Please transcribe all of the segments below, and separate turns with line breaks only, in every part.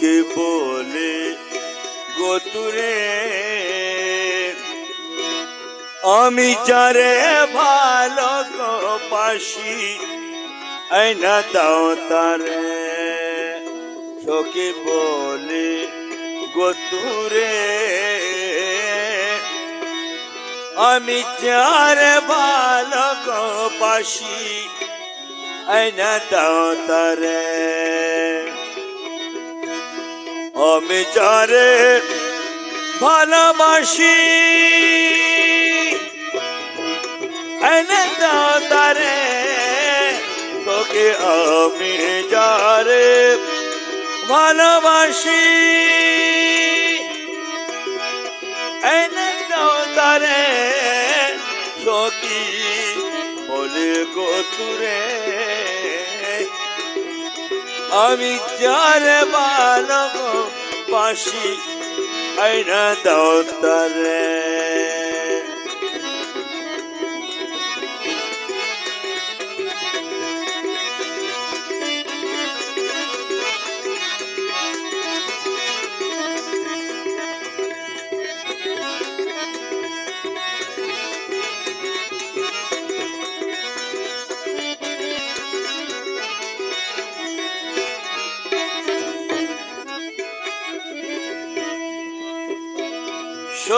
সখী বলে গোতুরে আমি যারে ভালো পাশি আইনা দাও তারে। সখী বলে গোতুরে আমি যারে ভালো পাশি আইনা দাও তারে। আমি যারে ভালোবাসি। দাও তারে, তোকে আমি যারে ভালোবাসি। দাও তারে, সখী বলে গো তুরে। আমি যারে বালক বাসি আইনা দাও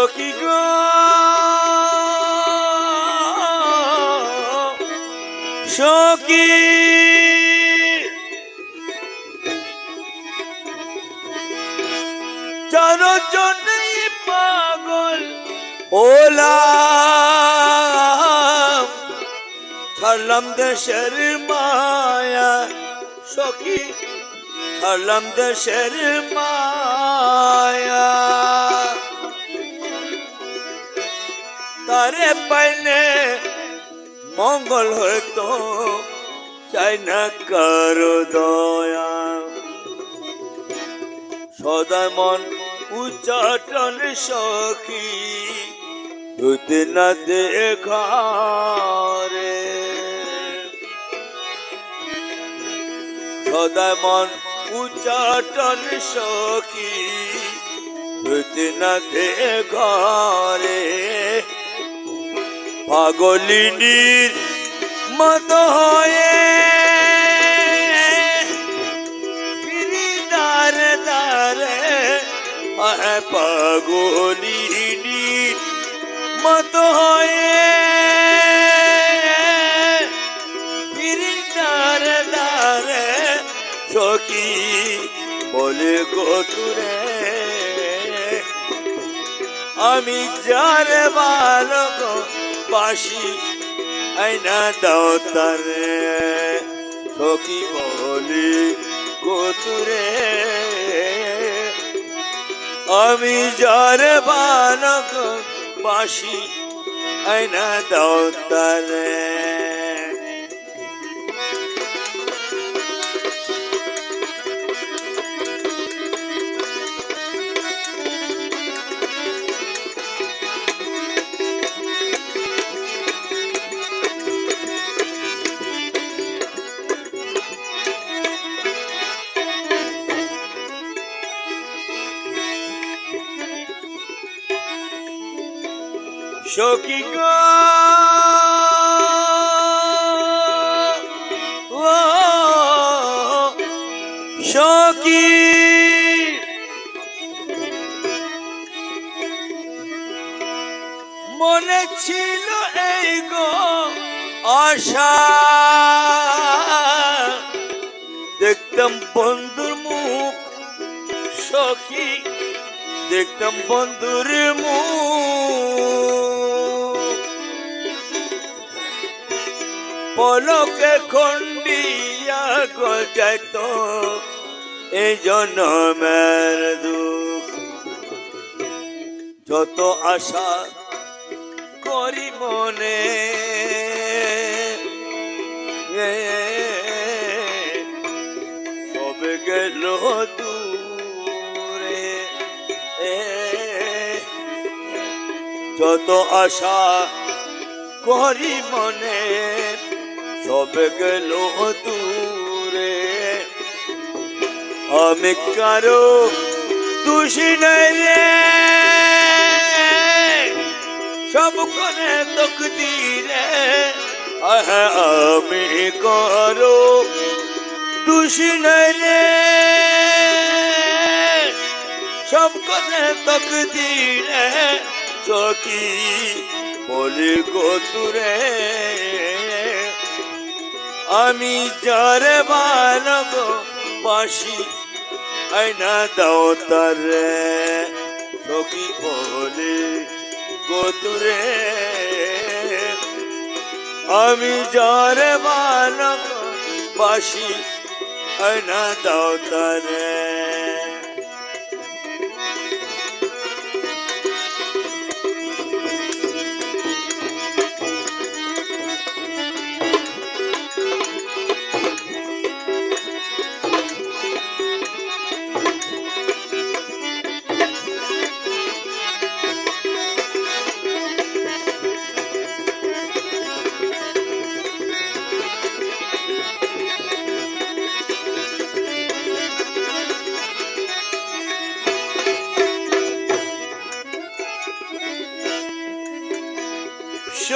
সখী গো? সখী যার পাগল ওলাম। ছাড়লাম দেশের মায়া সখী। ছাড়লাম দেশের মায়া। পাইলে মঙ্গল হয়তো চাই না কারও দয়া। সদা মন উচ্চাটন সখী দুতে না দেখা রে সদা মন উচ্চাটন সখী দুতে না দেখা রে পাগলিনীর মত হয়ে দারে দারে পাগলিনীর মত হয়ে দারে দারে বলে গতুরে আমি যারে বালক বাসি আইনা দাও তারে। ঠকি বলি কতুরে আমি যার বানক বাসি আইনা দাও তারে। সখী গো। সখী। মনে ছিল এই গো আশা। দেখতাম বন্ধুর মুখ সখী, দেখতাম বন্ধুর মুখ। পলকে খন্ডিয়া গজাইত। এই জন্মের দুঃখ। যত আশা করি মনে সবে গেল দূরে যত আশা করি মনে সবে গেল দূরে আমি কারও দোষী নাই রে সব করে তোক দিরে আমি কারও দোষী নাই রে সব করে তোক দিরে চকি বলি গো তুরে আমি জরে মানব বাসি আইনা দাও তারে। সখী বলে গোতুরে আমি জরে মানব বাসি আইনা দাও তারে।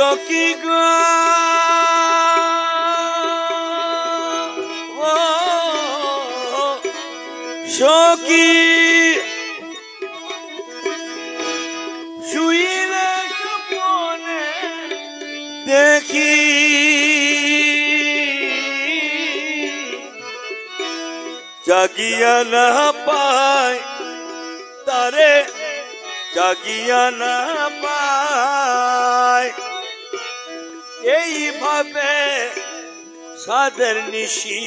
সখী গো? সখী শুইলে স্বপ্নে দেখি? জাগিয়া না পায় তারে জাগিয়া না পায় এইভাবে সাদের নিশি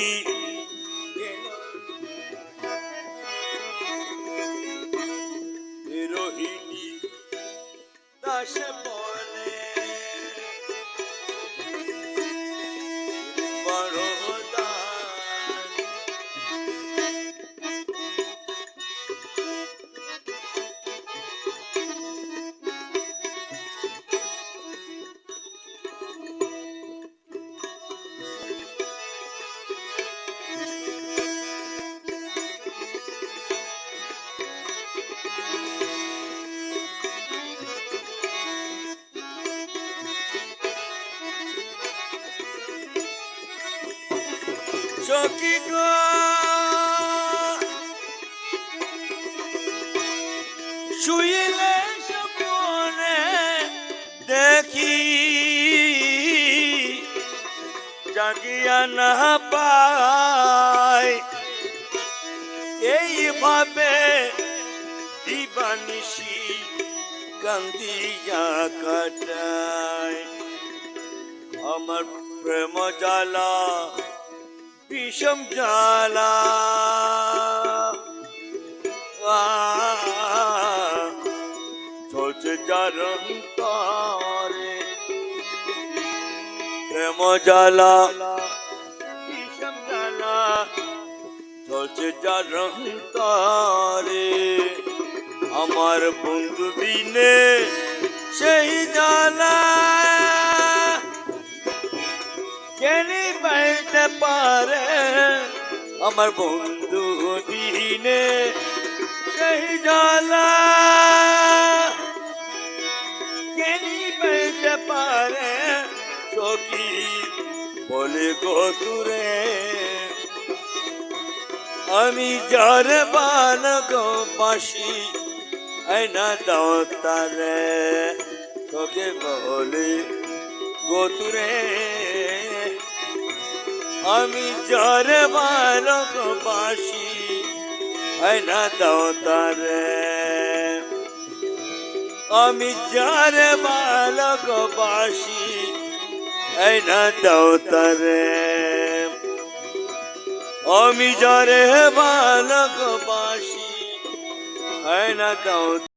রোহিণী দাস গো? শুইলে সপনে দেখি জাগিয়া না পায় এইভাবে দিবানিসি কান্দিয়া কাটায়। আমার প্রেম জ্বালা বিষম জ্বালা চলছে যারম তরে প্রেম জ্বালা বিষম জ্বালা চলছে যারম তরে আমার বন্ধু বিনে সেই জ্বালা কেনি পাইতে পারে। আমার বন্ধু দিনে সেই জ্বালা। কেনি পাইতে পারে। সখী বলে গতুরে আমি যার বালক বাসি, আইনা দাও তারে। তোকে বলে গোতুরে আমি যার বালক বাসি আইনা দাও তারে। আমি যার বালক বাসি আইনা দাও তারে। আমি যারে বালক বাসি আইনা দাও